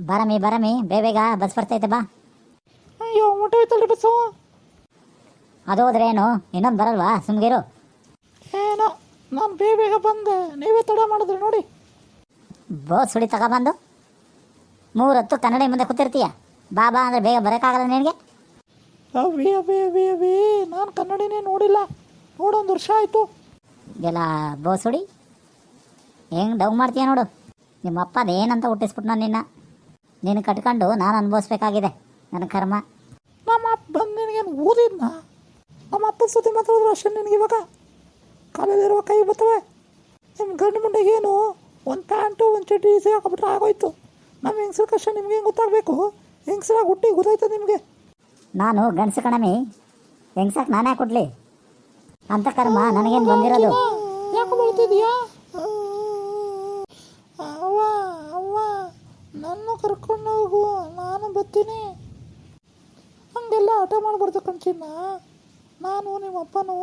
ಬರಮಿ ಬರಮಿ. ಬೇ ಬೇಗ ಬಸ್ ಬರ್ತೈತೆ ಬಾ. ಅಯ್ಯೋ ಹೊಂಟೋಯ್ತಲ್ರಿ ಬಸ್ಸು ಅದು ಹೋದ್ರೆ ಏನು? ಇನ್ನೊಂದು ಬರಲ್ವಾ? ಸುಮ್ಗಿರು ಏನೋ ನಾನು ಬೇಗ ಬೇಗ ಬಂದೆ. ನೀವೇ ತಡ ಮಾಡಿದ್ರಿ ನೋಡಿ. ಬೋಸ್ ಹುಡಿ ತಗೊಬಂದು. ಮೂರೊತ್ತು ಕನ್ನಡಿ ಮುಂದೆ ಕೂತಿರ್ತೀಯ? ಬಾ ಬಾ ಅಂದರೆ ಬೇಗ ಬರೋಕ್ಕಾಗಲ್ಲ ನಿನಗೆ? ಅವೇ ಅವೇ ಅವೇ ಅವೇ ನಾನು ಕನ್ನಡಿನೇ ನೋಡಿಲ್ಲ. ನೋಡೊಂದು ವರ್ಷ ಆಯಿತು. ಎಲ್ಲ ಬೋಸುಡಿ ಹೆಂಗ್ ಹೆಂಗೆ ಡೌ ಮಾಡ್ತೀಯ ನೋಡು. ನಿಮ್ಮ ಅಪ್ಪ ಅದೇನಂತ ಹುಟ್ಟಿಸ್ಬಿಟ್ಟು ನಾನು ನಿನ್ನ? ನೀನು ಕಟ್ಕೊಂಡು ನಾನು ಅನುಭವಿಸ್ಬೇಕಾಗಿದೆ ನನ್ನ ಕರ್ಮ. ನಮ್ಮ ಅಪ್ಪ ಬಂದು ನಿನಗೇನು ಓದಿದ್ನ? ನಮ್ಮ ಅಪ್ಪ ಸುದ್ದಿ ಮಾತಾಡಿದ್ರು ಅಷ್ಟೇ ನಿನಗೆ ಇವಾಗ? ಕಾಲಲ್ಲಿರುವ ಕೈ ಬರ್ತವೆ ನಿಮ್ಮ ಗಂಡು ಮುಂಡೆಗೇನು ಒಂದು ಪ್ಯಾಂಟು ಒಂದು ಚಡ್ಡಿ ಈಸಿ ಹಾಕೊಬಿಟ್ರೆ ಆಗೋಯ್ತು. ನಮ್ಮ ಹೆಂಗಸ್ರ ಕಷ್ಟ ನಿಮ್ಗೆ ಹೆಂಗೆ ಗೊತ್ತಾಗಬೇಕು? ಹೆಂಗಸರ ಹುಟ್ಟಿ ಗೊತ್ತಾಯ್ತು ನಿಮಗೆ? ನಾನು ಗಂಡಸು ಕಣಮಿ. ಹೆಂಗ್ಸಕ್ಕೆ ನಾನೇ ಕೊಡ್ಲಿ? ಅಂತ ಕರ್ಮ ನನಗೇನು ಬಂದಿರೋದು? ಯಾಕೆ ಬಳ್ತಿದ್ಯಾ ಅವ್ವ ಅವ್ವ ನನ್ನ ಕರ್ಕೊಂಡು ಹೋಗು, ನಾನು ಬರ್ತೀನಿ. ಹಂಗೆಲ್ಲ ಆಟ ಮಾಡಬಾರ್ದು ಕಂಚಿನ ನಾನು ನಿಮ್ಮ ಅಪ್ಪನೂ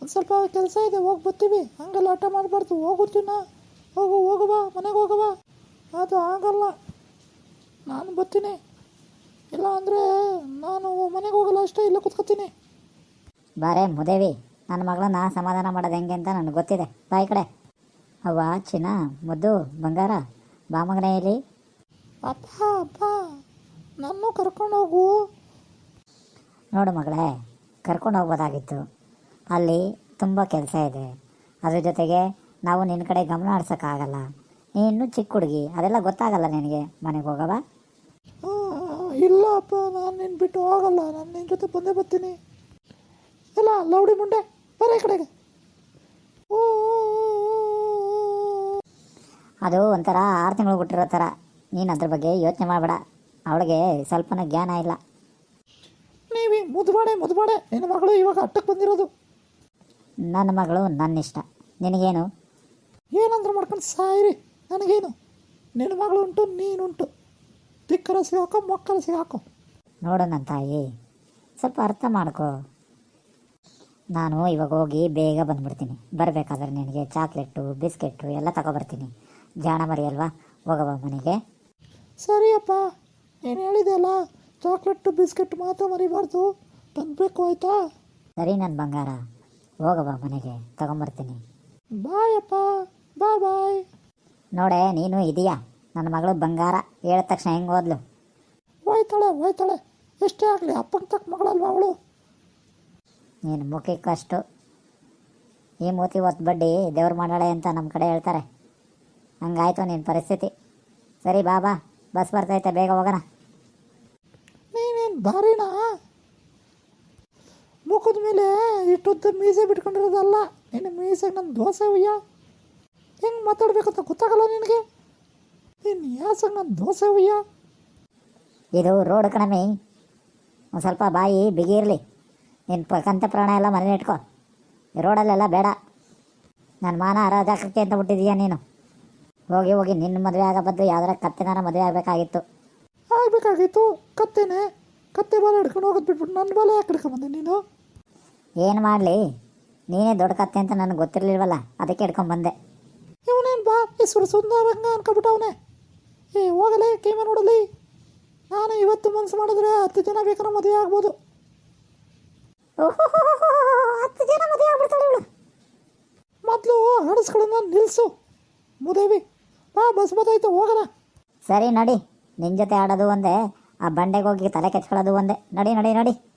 ಒಂದು ಸ್ವಲ್ಪ ಕೆಲಸ ಇದೆ, ಹೋಗಿ ಬರ್ತೀವಿ. ಹಂಗೆಲ್ಲ ಆಟ ಮಾಡಬಾರ್ದು. ಹೋಗುತ್ತೀನ ಹೋಗು ಹೋಗುವ ಮನೆಗೆ ಹೋಗುವ ಅದು ಆಗಲ್ಲ. ನಾನು ಬರ್ತೀನಿ. ಇಲ್ಲ ಅಂದರೆ ನಾನು ಮನೆಗೆ ಹೋಗಲ್ಲ, ಅಷ್ಟೇ ಇಲ್ಲ ಕುತ್ಕೋತೀನಿ. ಬಾರೇ, ಮುದೇವಿ ನನ್ನ ಮಗಳನ್ನ ಸಮಾಧಾನ ಮಾಡೋದು ಹೆಂಗೆ ಅಂತ ನನಗೆ ಗೊತ್ತಿದೆ. ಬಾಯಿ ಕಡೆ. ಅವ್ವ, ಚಿನ್ನ, ಮುದ್ದು, ಬಂಗಾರ ಬಾ ಮಗನೇ ಇಲ್ಲಿ ಅಪ್ಪ ಅಪ್ಪ ನನ್ನೂ ಕರ್ಕೊಂಡು ಹೋಗು. ನೋಡು ಮಗಳೇ ಕರ್ಕೊಂಡು ಹೋಗ್ಬೋದಾಗಿತ್ತು. ಅಲ್ಲಿ ತುಂಬ ಕೆಲಸ ಇದೆ. ಅದ್ರ ಜೊತೆಗೆ ನಾವು ನಿನ್ನ ಕಡೆ ಗಮನ ಹರ್ಸೋಕ್ಕಾಗಲ್ಲ. ನೀನು ಇನ್ನೂ ಚಿಕ್ಕ ಹುಡುಗಿ ಅದೆಲ್ಲ ಗೊತ್ತಾಗಲ್ಲ ನಿನಗೆ. ಮನೆಗೆ ಹೋಗವ? ಇಲ್ಲ ಅಪ್ಪ ನಾನು ನಿನ್ನ ಬಿಟ್ಟು ಹೋಗಲ್ಲ. ನಾನು ನಿನ್ನ ಜೊತೆ ಬಂದೇ ಬರ್ತೀನಿ. ಇಲ್ಲ ಲೌಡಿ ಮುಂಡೆ ಬರ ಕಡೆಗೆ. ಅದು ಒಂಥರ ಆರು ತಿಂಗಳು ಬಿಟ್ಟಿರೋ ಥರ. ನೀನು ಅದ್ರ ಬಗ್ಗೆ ಯೋಚನೆ ಮಾಡಬೇಡ. ಅವಳಿಗೆ ಸ್ವಲ್ಪನೂ ಜ್ಞಾನ ಇಲ್ಲ. ನೀವಿ ಮುದ್ಬಾಡೆ ಮುದ್ಬಾಡೆ ನಿನ್ನ ಮಗಳು ಇವಾಗ ಅಟ್ಟಕ್ಕೆ ಬಂದಿರೋದು. ನನ್ನ ಮಗಳು ನನ್ನ ಇಷ್ಟ ನಿನಗೇನು? ಏನಂದ್ರೆ ಮಾಡ್ಕೊಂಡು ಸಾಯಿರಿ. ನನಗೇನು? ನಿನ್ನ ಮಗಳು ಉಂಟು ನೀನುಂಟು ತಿಕ್ಕರ ಸಿಗಾಕೋ ಮಕ್ಕಳು ಸಿಗಾಕೋ. ನೋಡು ನನ್ನ ತಾಯಿ ಸ್ವಲ್ಪ ಅರ್ಥ ಮಾಡ್ಕೋ. ನಾನು ಇವಾಗ ಹೋಗಿ ಬೇಗ ಬಂದ್ಬಿಡ್ತೀನಿ. ಬರಬೇಕಾದ್ರೆ ನಿನಗೆ ಚಾಕ್ಲೇಟು ಬಿಸ್ಕೆಟು ಎಲ್ಲ ತಗೊಬರ್ತೀನಿ. ಜಾಣ ಮರಿ ಅಲ್ವಾ ಹೋಗವ ಮನೆಗೆ. ಸರಿಯಪ್ಪ ನೀನು ಹೇಳಿದೆಲ್ಲ ಚಾಕ್ಲೇಟು ಬಿಸ್ಕೆಟ್ ಮಾತ್ರ ಮರಿಬಾರ್ದು. ತಂದಬೇಕು ಆಯ್ತಾ? ಸರಿ ನನ್ನ ಬಂಗಾರ ಹೋಗವ ಮನೆಗೆ ತಗೊಂಬರ್ತೀನಿ. ಬಾಯಪ್ಪ ಅಪ್ಪ ಬಾಯ್. ಬಾಯ್ ನೋಡೆ ನೀನು ಇದೆಯಾ ನನ್ನ ಮಗಳು ಬಂಗಾರ ಹೇಳಿದ ತಕ್ಷಣ ಹೆಂಗೆ ಹೋದ್ಲು ಹೋಯ್ತಾಳೆ ಹೋಯ್ತಾಳೆ. ಎಷ್ಟೇ ಆಗಲಿ ಅಪ್ಪನ ತಕ್ಕ ಮಗಳಲ್ವ ಅವಳು? ನೀನು ಮುಖಕ್ಕಷ್ಟು ಈ ಮೂತಿ ಹೊತ್ತು ಬಡ್ಡಿ ದೇವ್ರು ಮಾಡಾಳೆ ಅಂತ ನಮ್ಮ ಕಡೆ ಹೇಳ್ತಾರೆ. ಹಂಗಾಯ್ತು ನಿನ್ನ ಪರಿಸ್ಥಿತಿ. ಸರಿ ಬಾ ಬಾ. ಬಸ್ ಬರ್ತೈತೆ ಬೇಗ ಹೋಗೋಣ. ನೀನೇನು ಭಾರಿನಾ ಮುಖದ ಮೇಲೆ ಇಷ್ಟೊತ್ತು ಮೀಸೆ ಬಿಟ್ಕೊಂಡಿರೋದಲ್ಲ ನಿನ್ನ ಮೀಸೆಗೆ ನನ್ನ ದೋಸೆ ಹುಯ್ಯ? ಹೆಂಗೆ ಮಾತಾಡ್ಬೇಕಂತ ಗೊತ್ತಾಗಲ್ಲ ನಿನಗೆ? ನಿನ್ನ ಯಾಸಂಗೆ ನನ್ನ ದೋಸೆ ಹುಯ್ಯ? ಇದು ರೋಡ್ ಕಣಮಿ. ಒಂದು ಸ್ವಲ್ಪ ಬಾಯಿ ಬಿಗಿ ಇರಲಿ. ನಿನ್ನ ಪ ಕಂತ ಪ್ರಾಣ ಎಲ್ಲ ಮನೇಲಿ ಇಟ್ಕೋ. ರೋಡಲ್ಲೆಲ್ಲ ಬೇಡ. ನನ್ನ ಮಾನ ಹರಾಜಾಕಕ್ಕೆ ಅಂತ ಬಿಟ್ಟಿದೀಯ ನೀನು. ಹೋಗಿ ಹೋಗಿ ನಿನ್ನ ಮದುವೆ ಆಗೋ ಬದ್ದು ಯಾವ್ದಾರ ಕತ್ತೆನಾರ ಮದುವೆ ಆಗಬೇಕಾಗಿತ್ತು. ಆಗ್ಬೇಕಾಗಿತ್ತು. ಕತ್ತೆನೆ. ಕತ್ತೆ ಬಾಲ ಹಿಡ್ಕೊಂಡು ಹೋಗೋದು ಬಿಟ್ಬಿಟ್ಟು ನನ್ನ ಬಾಲ ಯಾಕೆ ಹಿಡ್ಕೊಂಬಂದೆ ನೀನು? ಏನು ಮಾಡಲಿ? ನೀನೇ ದೊಡ್ಡ ಕತ್ತೆ ಅಂತ ನನಗೆ ಗೊತ್ತಿರಲಿಲ್ವಲ್ಲ ಅದಕ್ಕೆ ಹಿಡ್ಕೊಂಬಂದೆ. ಇವನೇನು ಬಾ ಹೆಸರು ಸುಂದರಂಗ ಅನ್ಕೊಬಿಟ್ಟವನೆ ಏ ಹೋಗಲಿ ಕೇಮ ನೋಡಲಿ. ನಾನು ಇವತ್ತು ಮನಸ್ಸು ಮಾಡಿದ್ರೆ ಹತ್ತು ಜನ ಬೇಕಾದ್ರೆ ಮದುವೆ ಆಗ್ಬೋದು. ಹತ್ತು ಜನ ಮದುವೆ ಆಗ್ಬಿಡ್ತಾಳೆ ಇವಳು. ಮೊದಲು ಹಡಸ್ಗಳನ್ನ ನಿಲ್ಲಿಸು ಮುದೇವಿ. ಬಾ, ಬಸ್ ಬತ್ತಾಯ್ತು ಹೋಗೋಣ. ಸರಿ, ನಡಿ. ನಿನ್ನ ಜೊತೆ ಆಡೋದು ಒಂದೇ, ಆ ಬಂಡೆಗೆ ಹೋಗಿ ತಲೆ ಕೆಚ್ಕೊಳ್ಳೋದು ಒಂದೇ. ನಡಿ ನಡಿ ನಡಿ.